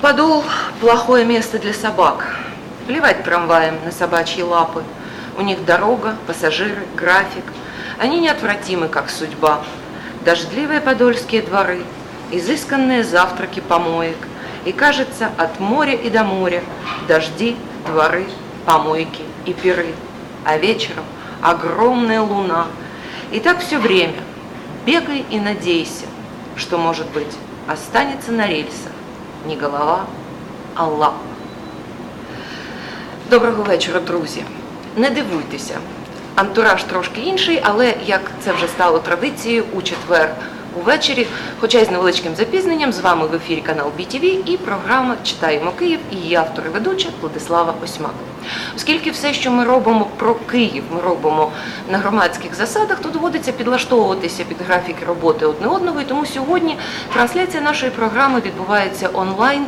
Подол – плохое место для собак. Плевать трамваем на собачьи лапы. У них дорога, пассажиры, график. Они неотвратимы, как судьба. Дождливые подольские дворы, изысканные завтраки помоек. И кажется, от моря и до моря дожди, дворы, помойки и пиры. А вечером огромная луна. И так все время. Бегай и надейся, что, может быть, останется на рельсах не голова, а лапа. Доброго вечора, друзі. Не дивуйтеся, антураж трошки інший, але як це вже стало традицією у четвер увечері, хоча й з невеличким запізненням, з вами в ефірі канал BTV і програма Читаємо Київ і її автор і ведуча Владислава Осьмак. Оскільки все, що ми робимо про Київ, ми робимо на громадських засадах, то доводиться підлаштовуватися під графіки роботи одне одного. І тому сьогодні трансляція нашої програми відбувається онлайн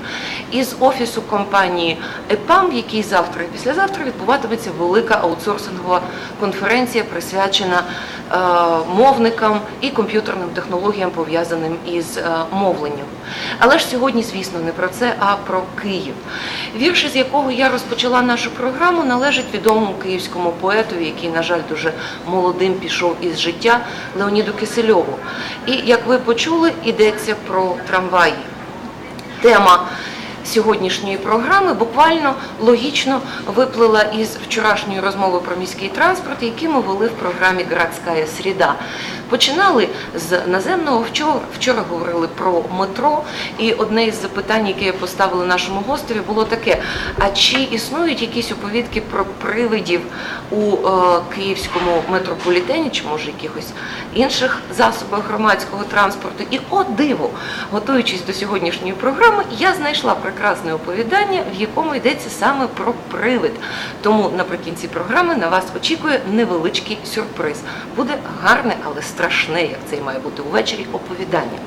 із офісу компанії ЕПАМ, в якій завтра і післязавтра відбуватиметься велика аутсорсингова конференція, присвячена е, мовникам і комп'ютерним технологіям, пов'язаним із е, мовленням. Але ж сьогодні, звісно, не про це, а про Київ. Вірші, з якого я розпочала нашу програму, належить відомому київському поету, який, на жаль, дуже молодим пішов із життя Леоніду Кисельову. І як ви почули, йдеться про трамваї. Тема сьогоднішньої програми буквально логічно виплила із вчорашньої розмови про міський транспорт, який ми вели в програмі Градська сріда. Починали з наземного вчора. Вчора говорили про метро, і одне із запитань, яке я поставила нашому гостеві, було таке: а чи існують якісь оповідки про привидів у е, київському метрополітені, чи може якихось інших засобах громадського транспорту? І о диво, готуючись до сьогоднішньої програми, я знайшла прекрасне оповідання, в якому йдеться саме про привид. Тому наприкінці програми на вас очікує невеличкий сюрприз. Буде гарне, але страшне, як це і має бути увечері, оповідання.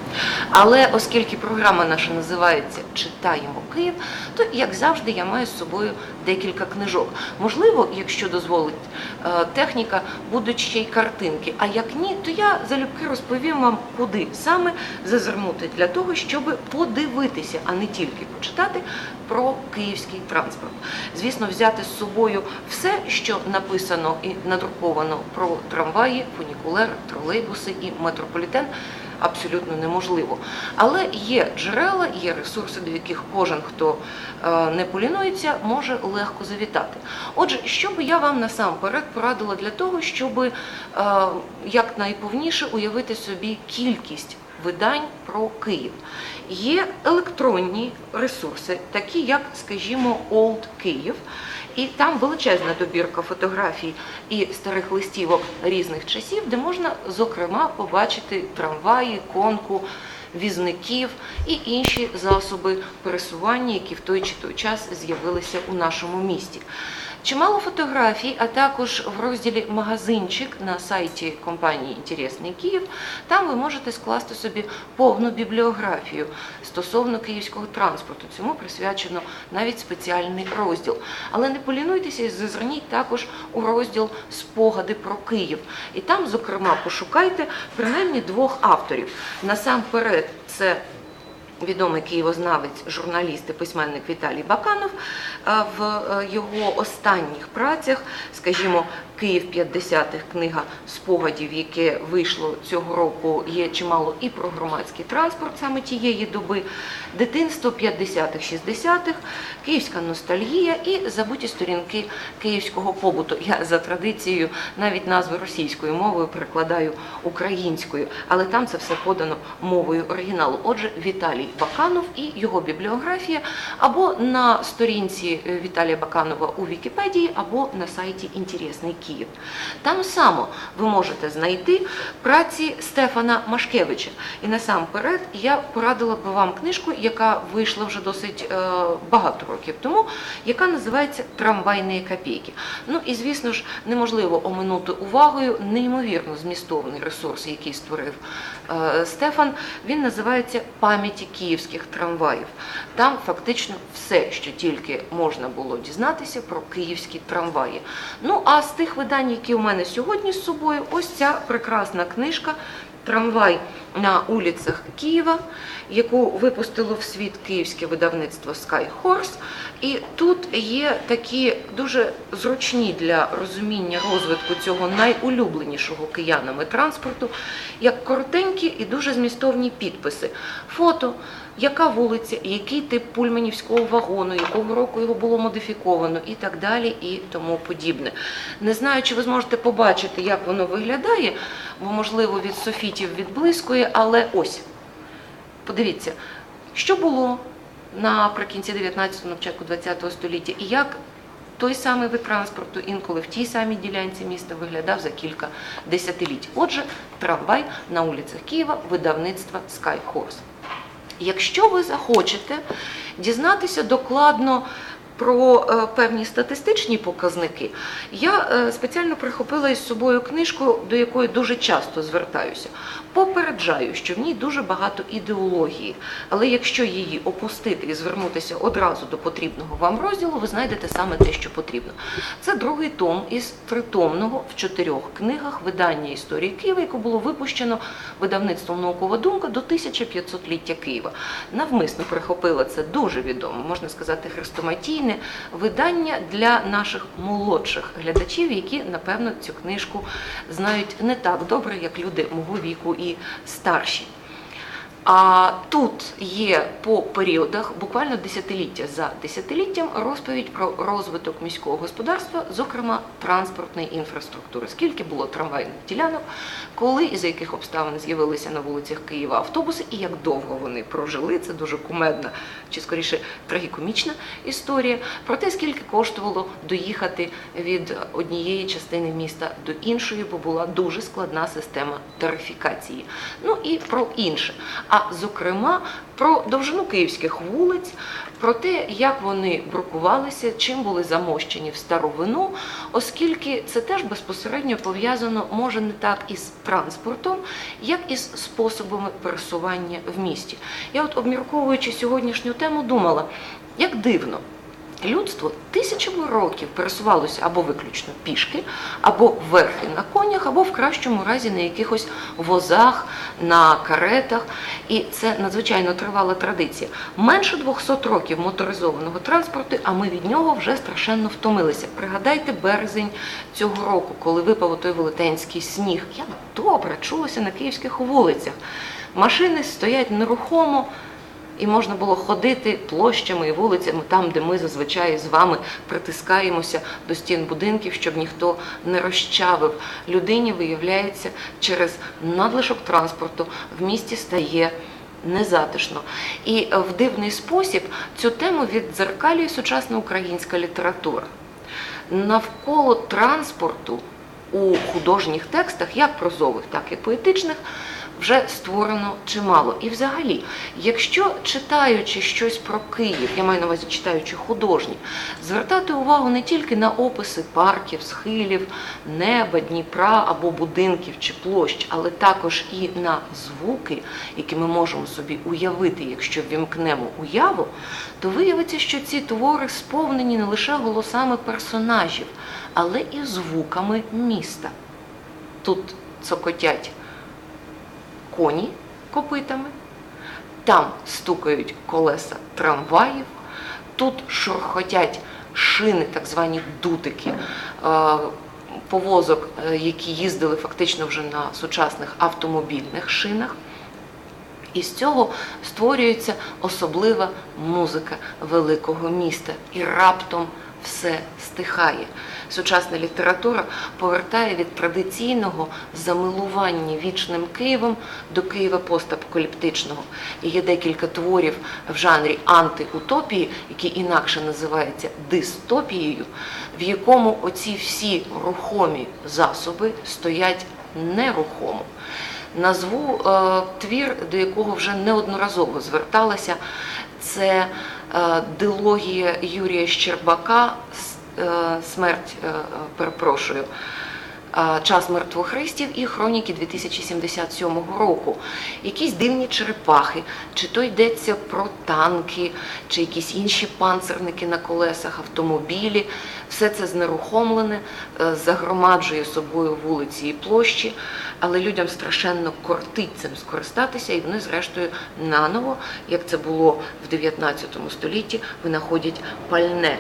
Але оскільки програма наша називається Читаємо Київ, то як завжди я маю з собою декілька книжок. Можливо, якщо дозволить е, техніка, будуть ще й картинки. А як ні, то я залюбки розповім вам, куди саме зазирнути для того, щоб подивитися, а не тільки почитати про київський транспорт. Звісно, взяти з собою все, що написано і надруковано про трамваї, фунікулер, тролейбуси і метрополітен. Абсолютно неможливо. Але є джерела, є ресурси, до яких кожен, хто е, не полінується, може легко завітати. Отже, що би я вам насамперед порадила для того, щоб е, якнайповніше уявити собі кількість видань про Київ. Є електронні ресурси, такі як, скажімо, Old Київ. І там величезна добірка фотографій і старих листівок різних часів, де можна, зокрема, побачити трамваї, конку, візників і інші засоби пересування, які в той чи той час з'явилися у нашому місті. Чимало фотографій, а також в розділі Магазинчик на сайті компанії Інтересний Київ. Там ви можете скласти собі повну бібліографію стосовно київського транспорту. Цьому присвячено навіть спеціальний розділ. Але не полінуйтеся і зазирніть також у розділ Спогади про Київ. І там, зокрема, пошукайте принаймні двох авторів. Насамперед, це відомий києвознавець, журналіст і письменник Віталій Баканов е, в е, його останніх працях, скажімо, Київ 50-х книга спогадів, яке вийшло цього року, є чимало і про громадський транспорт саме тієї доби, дитинство 50-х, 60-х, київська ностальгія і забуті сторінки київського побуту. Я за традицією навіть назви російською мовою перекладаю українською, але там це все подано мовою оригіналу. Отже, Віталій Баканов і його бібліографія або на сторінці е, Віталія Баканова у Вікіпедії, або на сайті Інтересний Київ. Там само ви можете знайти праці Стефана Машкевича. І насамперед я порадила би вам книжку, яка вийшла вже досить е, багато років тому, яка називається Трамвайні копійки. Ну і звісно ж неможливо оминути увагою неймовірно змістовний ресурс, який створив е, Стефан. Він називається Пам'яті київських трамваїв. Там фактично все, що тільки можна було дізнатися про київські трамваї. Ну а з тих видань, які у мене сьогодні з собою, ось ця прекрасна книжка трамвай на вулицях Києва, яку випустило в світ київське видавництво Sky Horse. І тут є такі дуже зручні для розуміння розвитку цього найулюбленішого киянами транспорту, як коротенькі і дуже змістовні підписи. Фото, яка вулиця, який тип пульманівського вагону, якого року його було модифіковано і так далі, і тому подібне. Не знаю, чи ви зможете побачити, як воно виглядає, бо, можливо, від софітів відблискує, але ось, подивіться, що було наприкінці 19-го, на початку 20-го століття, і як той самий вид транспорту інколи в тій самій ділянці міста виглядав за кілька десятиліть. Отже, трамвай на вулицях Києва видавництва Sky. Якщо ви захочете дізнатися докладно про е, певні статистичні показники, я е, спеціально прихопила із собою книжку, до якої дуже часто звертаюся. Попереджаю, що в ній дуже багато ідеології, але якщо її опустити і звернутися одразу до потрібного вам розділу, ви знайдете саме те, що потрібно. Це другий том із тритомного в чотирьох книгах видання історії Києва, яке було випущено видавництвом наукова думка до 1500-ліття Києва. Навмисно прихопила це дуже відоме, можна сказати, хрестоматійне видання для наших молодших глядачів, які напевно цю книжку знають не так добре, як люди мого віку і старші. А тут є по періодах, буквально десятиліття за десятиліттям, розповідь про розвиток міського господарства, зокрема транспортної інфраструктури. Скільки було трамвайних ділянок, коли і за яких обставин з'явилися на вулицях Києва автобуси, і як довго вони прожили. Це дуже кумедна чи скоріше трагікомічна історія. Про те, скільки коштувало доїхати від однієї частини міста до іншої, бо була дуже складна система тарифікації. Ну і про інше. А зокрема про довжину київських вулиць, про те, як вони брукувалися, чим були замощені в старовину, оскільки це теж безпосередньо пов'язано може не так із транспортом, як і з способами пересування в місті. Я от обмірковуючи сьогоднішню тему, думала, як дивно. Людство тисячами років пересувалося або виключно пішки, або верхи на конях, або в кращому разі на якихось возах, на каретах. І це надзвичайно тривала традиція. Менше 200 років моторизованого транспорту, а ми від нього вже страшенно втомилися. Пригадайте березень цього року, коли випав той велетенський сніг. Як добре чулося на київських вулицях. Машини стоять нерухомо. І можна було ходити площами і вулицями там, де ми зазвичай з вами притискаємося до стін будинків, щоб ніхто не розчавив. Людині виявляється, через надлишок транспорту в місті стає незатишно. І в дивний спосіб цю тему віддзеркалює сучасна українська література. Навколо транспорту у художніх текстах, як прозових, так і поетичних, вже створено чимало. І взагалі, якщо читаючи щось про Київ, я маю на увазі читаючи художні, звертати увагу не тільки на описи парків, схилів, неба, Дніпра або будинків чи площ, але також і на звуки, які ми можемо собі уявити, якщо ввімкнемо уяву, то виявиться, що ці твори сповнені не лише голосами персонажів, але і звуками міста. Тут цокотять коні копитами, там стукають колеса трамваїв, тут шурхотять шини, так звані дутики е, повозок, е, які їздили фактично вже на сучасних автомобільних шинах. І з цього створюється особлива музика великого міста. І раптом все стихає. Сучасна література повертає від традиційного замилування вічним Києвом до Києва постапокаліптичного. І є декілька творів в жанрі антиутопії, які інакше називаються дистопією, в якому оці всі рухомі засоби стоять нерухомо. Назву е, твір, до якого вже неодноразово зверталася, це е, дилогія Юрія Щербака Смерть, е, е, перепрошую. час Час мертвохристів і хроніки 2077 року. Якісь дивні черепахи, чи то йдеться про танки, чи якісь інші панцирники на колесах, автомобілі. Все це знерухомлене, е, загромаджує собою вулиці і площі, але людям страшенно кортить цим скористатися, і вони, зрештою, наново, як це було в 19 столітті, винаходять пальне.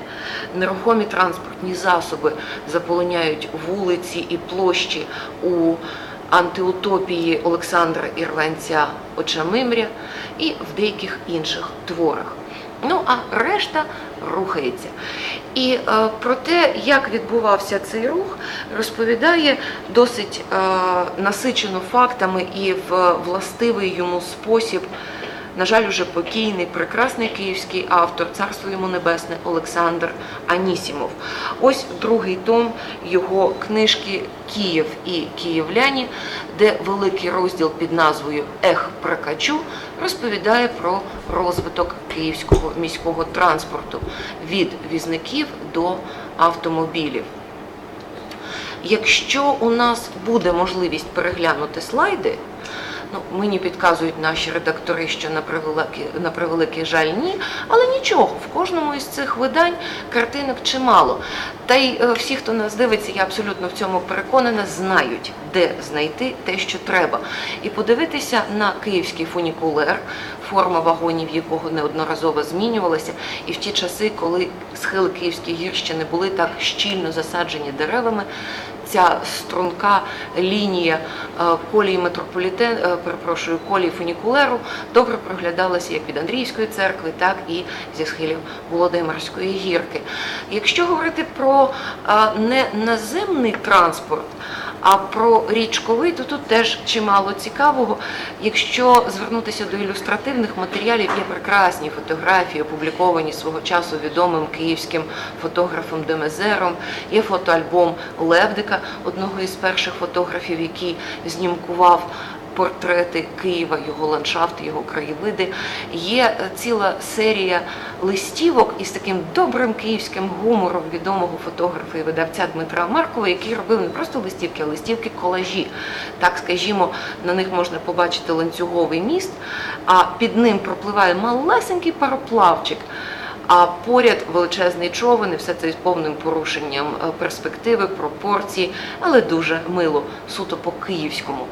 Нерухомі транспортні засоби заполоняють вулиці і площі у антиутопії Олександра Ірландця Очамимря і в деяких інших творах. Ну а решта рухається. І е, про те, як відбувався цей рух, розповідає досить е, насичено фактами і в властивий йому спосіб. На жаль, уже покійний прекрасний київський автор, царство йому небесне Олександр Анісімов. Ось другий том його книжки Київ і київляні, де великий розділ під назвою Ех Прокачу розповідає про розвиток київського міського транспорту від візників до автомобілів. Якщо у нас буде можливість переглянути слайди, ну мені підказують наші редактори, що на превеликий, на превеликий жаль ні, але нічого, в кожному із цих видань картинок чимало. Та й е, всі, хто нас дивиться, я абсолютно в цьому переконана, знають, де знайти те, що треба. І подивитися на київський фунікулер, форма вагонів якого неодноразово змінювалася, і в ті часи, коли схили Київської гірщини були так щільно засаджені деревами, ця струнка лінія е, колії метрополітен, е, перепрошую, колії фунікулеру добре проглядалася як від Андріївської церкви, так і зі схилів Володимирської гірки. Якщо говорити про е, не наземний транспорт, а про річковий, то тут теж чимало цікавого. Якщо звернутися до ілюстративних матеріалів, є прекрасні фотографії, опубліковані свого часу відомим київським фотографом Демезером. Є фотоальбом Левдика, одного із перших фотографів, який знімкував портрети Києва, його ландшафти, його краєвиди. Є е, ціла серія листівок із таким добрим київським гумором відомого фотографа і видавця Дмитра Маркова, який робив не просто листівки, а листівки колажі. Так, скажімо, на них можна побачити ланцюговий міст, а під ним пропливає малесенький пароплавчик. А поряд величезний човен, і все це з повним порушенням е, перспективи, пропорції, але дуже мило, суто по київському.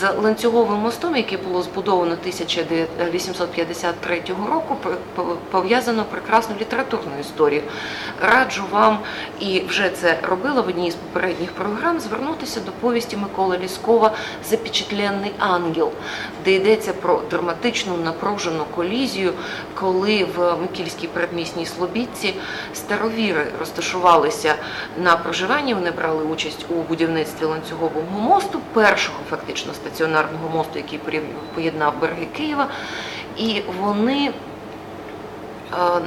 З ланцюговим мостом, який було збудовано 1853 року, пов'язано прекрасну літературну історію. Раджу вам, і вже це робила в одній з попередніх програм, звернутися до повісті Миколи Ліскова Запечатлений ангел, де йдеться про драматичну напружену колізію, коли в Микільській передмісній Слобідці старовіри розташувалися на проживанні. Вони брали участь у будівництві ланцюгового мосту, першого фактично стаціонарного мосту, який поєднав береги Києва. І вони е,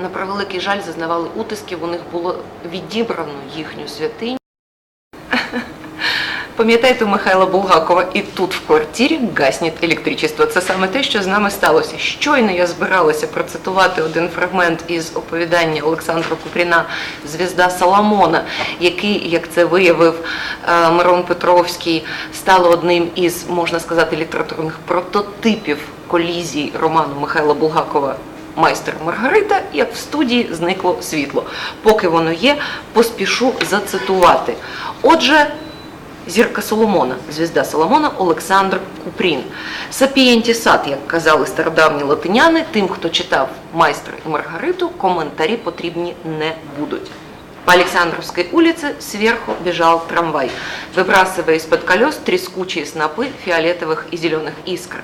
на превеликий жаль зазнавали утисків. У них було відібрано їхню святиню. Пам'ятаєте Михайла Булгакова, і тут в квартирі гаснет електричество. Це саме те, що з нами сталося. Щойно я збиралася процитувати один фрагмент із оповідання Олександра Купріна Звізда Соломона, який, як це виявив е, Мирон Петровський, стало одним із, можна сказати, літературних прототипів колізій роману Михайла Булгакова. Майстер Маргарита, як в студії зникло світло. Поки воно є, поспішу зацитувати. Отже, Зірка Соломона, звізда Соломона Олександр Купрін. Сапієнтісат, як казали стародавні латиняни, тим, хто читав майстра і Маргариту, коментарі потрібні не будуть. По Александровской улице сверху бежал трамвай, выбрасывая из-под колес трескучие снопы фиолетовых и зеленых искр.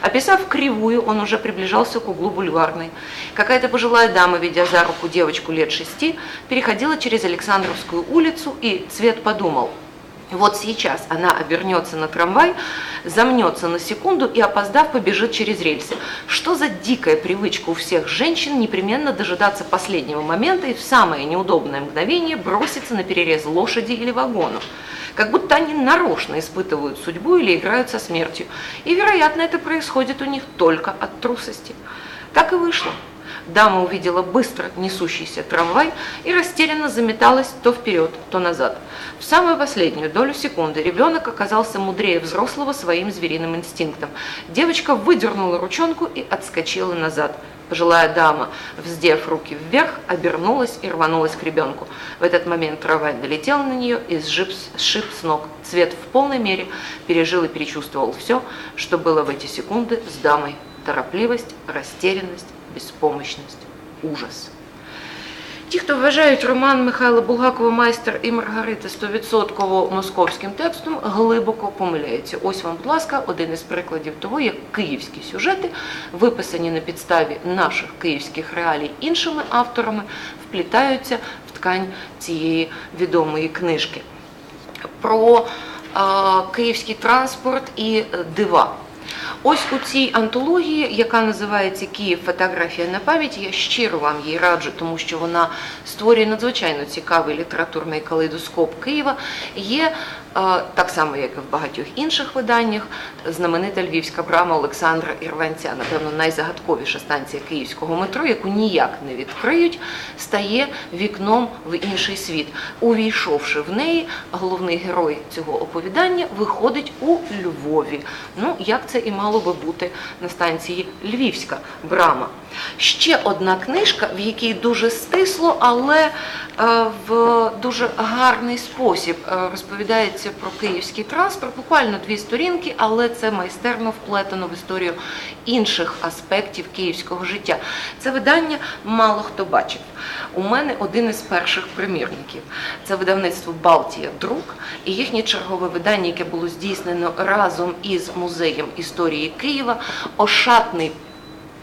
Описав кривую, он уже приближался к углу бульварной. Какая-то пожилая дама, ведя за руку девочку лет шести, переходила через Александровскую улицу, и Цвет подумал – вот сейчас она обернется на трамвай, замнется на секунду и, опоздав, побежит через рельсы. Что за дикая привычка у всех женщин непременно дожидаться последнего момента и в самое неудобное мгновение броситься на перерез лошади или вагону. Как будто они нарочно испытывают судьбу или играют со смертью. И, вероятно, это происходит у них только от трусости. Так и вышло. Дама увидела быстро несущийся трамвай и растерянно заметалась то вперед, то назад. В самую последнюю долю секунды ребенок оказался мудрее взрослого своим звериным инстинктом. Девочка выдернула ручонку и отскочила назад. Пожилая дама, вздев руки вверх, обернулась и рванулась к ребенку. В этот момент трамвай налетел на нее и сшиб, сшиб с ног. Цвет в полной мере пережил и перечувствовал все, что было в эти секунды с дамой. Торопливость, растерянность, безпомощність, ужас. Ті, хто вважають роман Михайла Булгакова Майстер і Маргарита 100% московським текстом, глибоко помиляються. Ось вам, будь ласка, один із прикладів того, як київські сюжети, виписані на підставі наших київських реалій іншими авторами, вплітаються в ткань цієї відомої книжки. Про е, київський транспорт і е, дива. Ось у цій антології, яка називається Київ фотографія на пам'ять, я щиро вам її раджу, тому що вона створює надзвичайно цікавий літературний калейдоскоп Києва. Є так само, як і в багатьох інших виданнях, знаменита львівська брама Олександра Ірванця, напевно, найзагадковіша станція київського метро, яку ніяк не відкриють, стає вікном в інший світ. Увійшовши в неї, головний герой цього оповідання виходить у Львові. Ну, як це і мало би бути на станції Львівська брама. Ще одна книжка, в якій дуже стисло, але е, в дуже гарний спосіб е, розповідається про київський транспорт. Буквально дві сторінки, але це майстерно вплетено в історію інших аспектів київського життя. Це видання мало хто бачив. У мене один із перших примірників. Це видавництво Балтія Друк і їхнє чергове видання, яке було здійснено разом із музеєм історії Києва, ошатний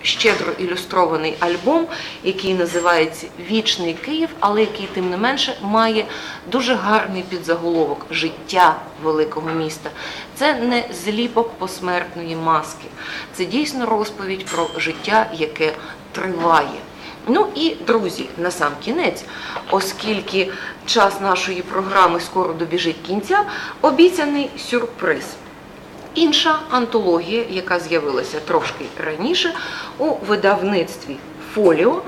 щедро ілюстрований альбом, який називається Вічний Київ, але який, тим не менше, має дуже гарний підзаголовок Життя великого міста. Це не зліпок посмертної маски, це дійсно розповідь про життя, яке триває. Ну і друзі, на сам кінець, оскільки час нашої програми скоро добіжить кінця, обіцяний сюрприз. Інша антологія, яка з'явилася трошки раніше у видавництві Фоліо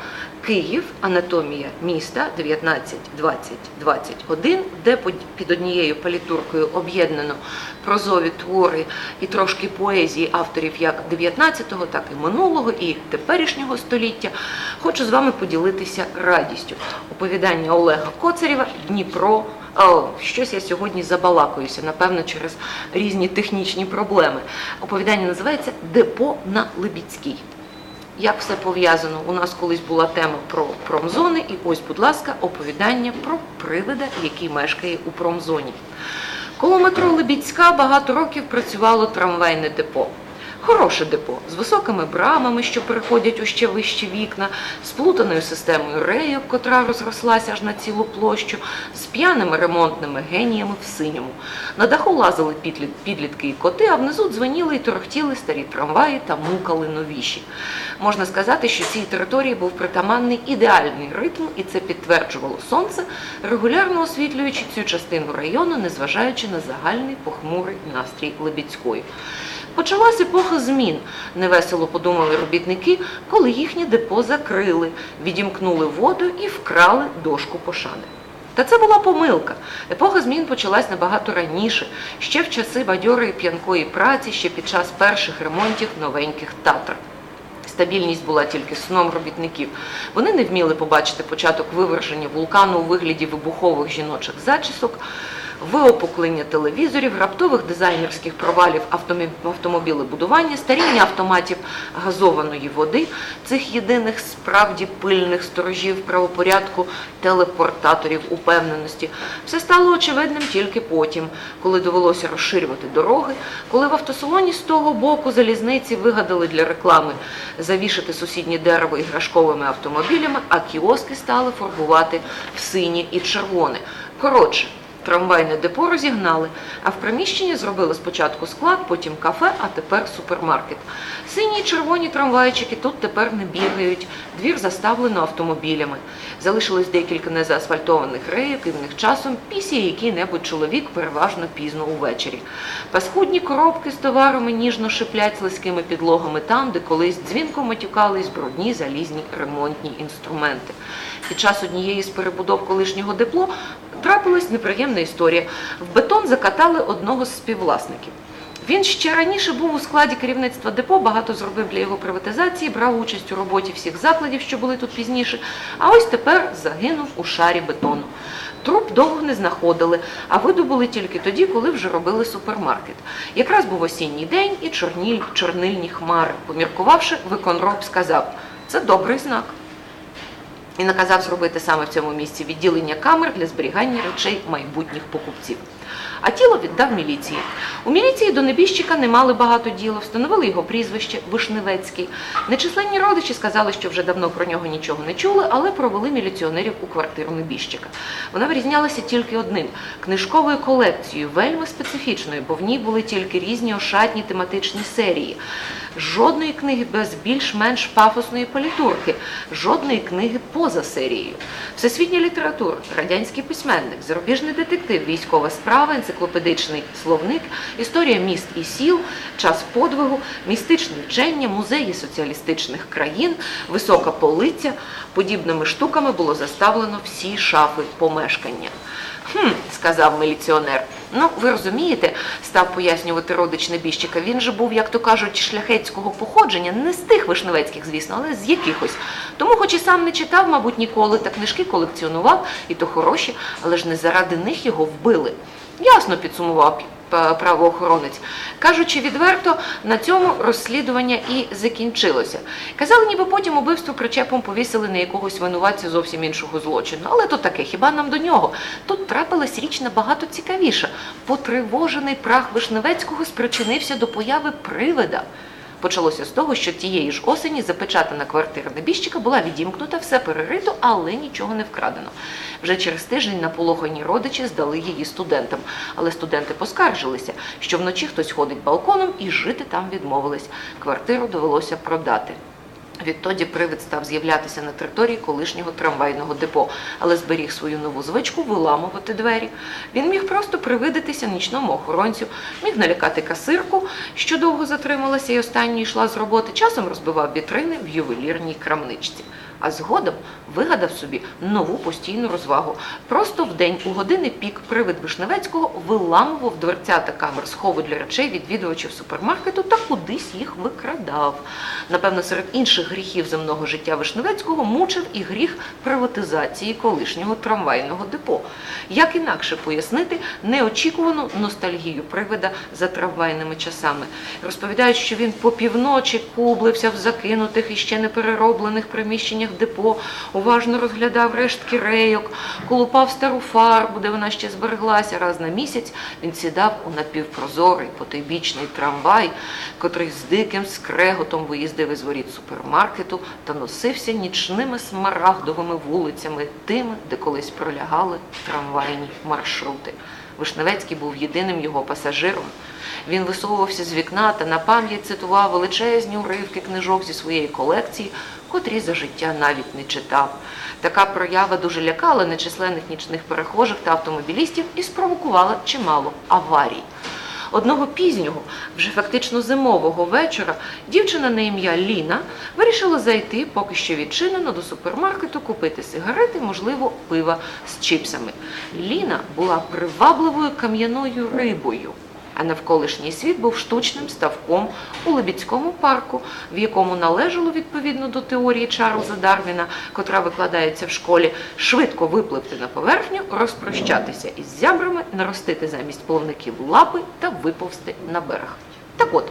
Київ, анатомія міста 19-20-21, де під однією палітуркою об'єднано прозові твори і трошки поезії авторів як 19-го, так і минулого, і теперішнього століття. Хочу з вами поділитися радістю. Оповідання Олега Коцарєва Дніпро. О, щось я сьогодні забалакаюся, напевно, через різні технічні проблеми. Оповідання називається Депо на Либідській. Як все пов'язано? У нас колись була тема про промзони, і ось, будь ласка, оповідання про привида, який мешкає у промзоні. Коло метро Лебідська багато років працювало трамвайне депо. Хороше депо з високими брамами, що переходять у ще вищі вікна, з плутаною системою рейок, котра розрослася аж на цілу площу, з п'яними ремонтними геніями в синьому. На даху лазили підлітки і коти, а внизу дзвеніли і торохтіли старі трамваї та мукали новіші. Можна сказати, що цій території був притаманний ідеальний ритм, і це підтверджувало сонце, регулярно освітлюючи цю частину району, незважаючи на загальний похмурий настрій Лебідської. Почалась епоха змін, невесело подумали робітники, коли їхнє депо закрили, відімкнули воду і вкрали дошку пошани. Та це була помилка. Епоха змін почалась набагато раніше, ще в часи бадьорої п'янкої праці, ще під час перших ремонтів новеньких татр. Стабільність була тільки сном робітників. Вони не вміли побачити початок виверження вулкану у вигляді вибухових жіночих зачісок, виопуклення телевізорів, раптових дизайнерських провалів автомобілебудування, старіння автоматів газованої води, цих єдиних справді пильних сторожів правопорядку, телепортаторів упевненості. Все стало очевидним тільки потім, коли довелося розширювати дороги, коли в автосалоні з того боку залізниці вигадали для реклами завішати сусіднє дерево іграшковими автомобілями, а кіоски стали фарбувати в синє і червоне. Коротше, Трамвайне депо розігнали, а в приміщенні зробили спочатку склад, потім кафе, а тепер супермаркет. Сині і червоні трамвайчики тут тепер не бігають. Двір заставлено автомобілями. Залишилось декілька незаасфальтованих рейок, і в них часом пісє який-небудь чоловік переважно пізно увечері. Паскудні коробки з товарами ніжно шиплять слизькими підлогами там, де колись дзвінко матюкались брудні залізні ремонтні інструменти. Під час однієї з перебудов колишнього депло трапилась неприємна історія. В бетон закатали одного з співвласників. Він ще раніше був у складі керівництва депо, багато зробив для його приватизації, брав участь у роботі всіх закладів, що були тут пізніше. А ось тепер загинув у шарі бетону. Труп довго не знаходили, а видобули тільки тоді, коли вже робили супермаркет. Якраз був осінній день і чорніль, чорнильні хмари. Поміркувавши, виконроб сказав: це добрий знак і наказав зробити саме в цьому місці відділення камер для зберігання речей майбутніх покупців. А тіло віддав міліції. У міліції до небіжчика не мали багато діла, встановили його прізвище Вишневецький. Нечисленні родичі сказали, що вже давно про нього нічого не чули, але провели міліціонерів у квартиру небіжчика. Вона вирізнялася тільки одним книжковою колекцією, вельми специфічною, бо в ній були тільки різні ошатні тематичні серії. Жодної книги без більш-менш пафосної політурки, жодної книги поза серією. Всесвітня література, радянський письменник, зарубіжний детектив, військова справа, енциклопедичний словник, історія міст і сіл, час подвигу, містичне вчення, музеї соціалістичних країн, висока полиця. Подібними штуками було заставлено всі шафи помешкання. Хм, сказав міліціонер. Ну, ви розумієте, став пояснювати родич небіжчика. Він же був, як то кажуть, шляхетського походження, не з тих вишневецьких, звісно, але з якихось. Тому, хоч і сам не читав, мабуть, ніколи, та книжки колекціонував, і то хороші, але ж не заради них його вбили. Ясно підсумував правоохоронець. Кажучи відверто, на цьому розслідування і закінчилося. Казали, ніби потім убивство причепом повісили на якогось винуватця зовсім іншого злочину. Але то таке, хіба нам до нього? Тут трапилась річ набагато цікавіша. Потривожений прах Вишневецького спричинився до появи привида. Почалося з того, що тієї ж осені запечатана квартира небіжчика була відімкнута, все перерито, але нічого не вкрадено. Вже через тиждень наполохані родичі здали її студентам. Але студенти поскаржилися, що вночі хтось ходить балконом і жити там відмовились. Квартиру довелося продати. Відтоді привид став з'являтися на території колишнього трамвайного депо, але зберіг свою нову звичку виламувати двері. Він міг просто привидитися нічному охоронцю, міг налякати касирку, що довго затрималася і останньою йшла з роботи, часом розбивав вітрини в ювелірній крамничці. А згодом вигадав собі нову постійну розвагу. Просто в день у години пік привид Вишневецького виламував дверцята камер схову для речей відвідувачів супермаркету та кудись їх викрадав. Напевно, серед інших гріхів земного життя Вишневецького мучив і гріх приватизації колишнього трамвайного депо. Як інакше пояснити неочікувану ностальгію привида за трамвайними часами? Розповідають, що він по півночі кублився в закинутих і ще не перероблених приміщеннях депо, уважно розглядав рештки рейок, колупав стару фарбу, де вона ще збереглася. Раз на місяць він сідав у напівпрозорий потойбічний трамвай, котрий з диким скреготом виїздив із воріт супермаркету та носився нічними смарагдовими вулицями, тими, де колись пролягали трамвайні маршрути. Вишневецький був єдиним його пасажиром. Він висовувався з вікна та на пам'ять цитував величезні уривки книжок зі своєї колекції, котрі за життя навіть не читав. Така проява дуже лякала нечисленних нічних перехожих та автомобілістів і спровокувала чимало аварій. Одного пізнього, вже фактично зимового вечора, дівчина на ім'я Ліна вирішила зайти, поки що відчинено, до супермаркету купити сигарети, можливо, пива з чіпсами. Ліна була привабливою кам'яною рибою. А навколишній світ був штучним ставком у Лебідському парку, в якому належало відповідно до теорії Чарльза Дарвіна, котра викладається в школі, швидко випливти на поверхню, розпрощатися із зябрами, наростити замість плавників лапи та виповзти на берег. Так от,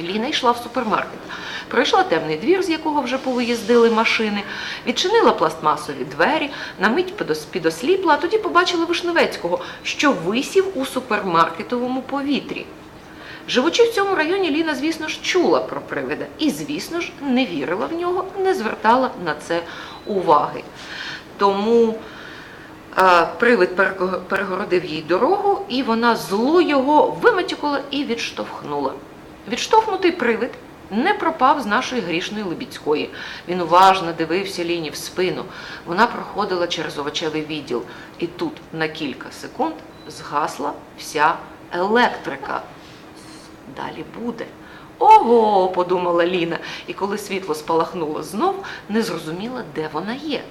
Ліна йшла в супермаркет. Пройшла темний двір, з якого вже повиїздили машини, відчинила пластмасові двері, на мить підосліпла, а тоді побачила Вишневецького, що висів у супермаркетовому повітрі. Живучи в цьому районі, Ліна, звісно ж, чула про привида і, звісно ж, не вірила в нього, не звертала на це уваги. Тому А, Привид перегородив їй дорогу, і вона зло його виматюкала і відштовхнула. Відштовхнутий привид не пропав з нашої грішної Либідської. Він уважно дивився Ліні в спину. Вона проходила через овочевий відділ, і тут на кілька секунд згасла вся електрика. Далі буде. Ого, подумала Ліна, і коли світло спалахнуло знов, не зрозуміла, де вона є.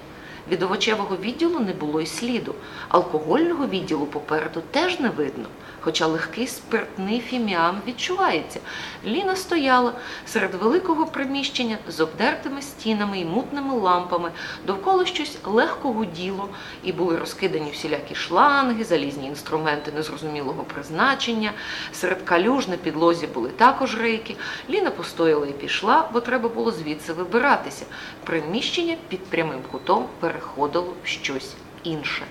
Від овочевого відділу не було й сліду. Алкогольного відділу попереду теж не видно, хоча легкий спиртний фіміам відчувається. Ліна стояла серед великого приміщення з обдертими стінами і мутними лампами. Довкола щось легко гуділо, і були розкидані всілякі шланги, залізні інструменти незрозумілого призначення. Серед калюж на підлозі були також рейки. Ліна постояла і пішла, бо треба було звідси вибиратися. Приміщення під прямим кутом переходило в щось інше.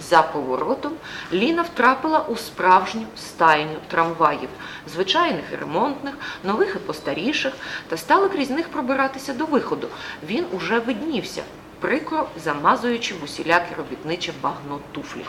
За поворотом Ліна втрапила у справжню стайню трамваїв, звичайних і ремонтних, нових і постаріших, та стала крізь них пробиратися до виходу. Він уже виднівся, прикро замазуючи в усіляке робітниче багно туфлі.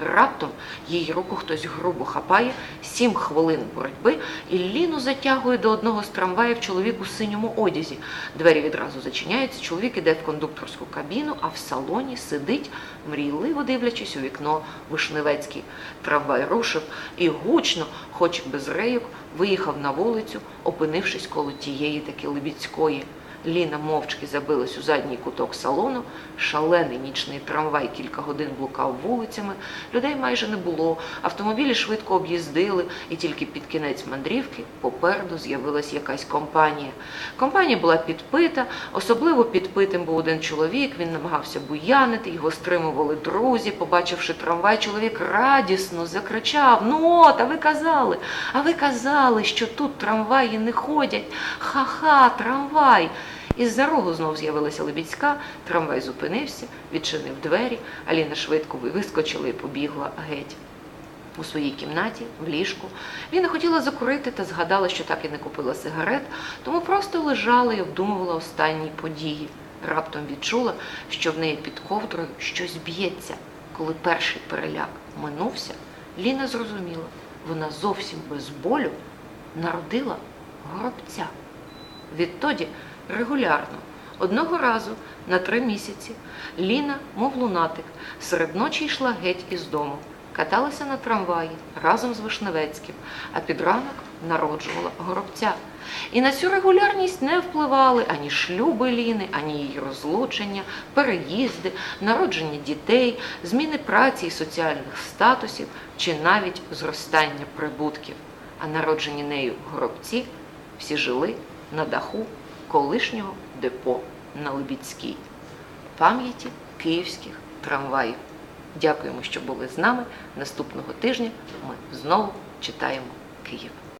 Раптом її руку хтось грубо хапає, сім хвилин боротьби, і Ліну затягує до одного з трамваїв чоловік у синьому одязі. Двері відразу зачиняються, чоловік іде в кондукторську кабіну, а в салоні сидить, мрійливо дивлячись у вікно Вишневецький. Трамвай рушив і гучно, хоч без рейок, виїхав на вулицю, опинившись коло тієї таки Либідської. Ліна мовчки забилась у задній куток салону. Шалений нічний трамвай кілька годин блукав вулицями. Людей майже не було. Автомобілі швидко об'їздили, і тільки під кінець мандрівки попереду з'явилась якась компанія. Компанія була підпита, особливо підпитим був один чоловік. Він намагався буянити, його стримували друзі. Побачивши трамвай, чоловік радісно закричав: Ну от, а ви казали, а ви казали, що тут трамваї не ходять. Ха-ха, трамвай. Із-за рогу знов з'явилася Лебідська, трамвай зупинився, відчинив двері, Аліна швидко вискочила і побігла геть. У своїй кімнаті, в ліжку. Ліна хотіла закурити та згадала, що так і не купила сигарет, тому просто лежала і обдумувала останні події. Раптом відчула, що в неї під ковдрою щось б'ється. Коли перший переляк минувся, Ліна зрозуміла, вона зовсім без болю народила горобця. Відтоді регулярно, одного разу на три місяці, Ліна, мов лунатик, серед ночі йшла геть із дому, каталася на трамваї разом з Вишневецьким, а під ранок народжувала горобця. І на цю регулярність не впливали ані шлюби Ліни, ані її розлучення, переїзди, народження дітей, зміни праці і соціальних статусів чи навіть зростання прибутків. А народжені нею горобці всі жили на даху колишнього депо на Лебідській, пам'яті київських трамваїв. Дякуємо, що були з нами. Наступного тижня ми знову читаємо Київ.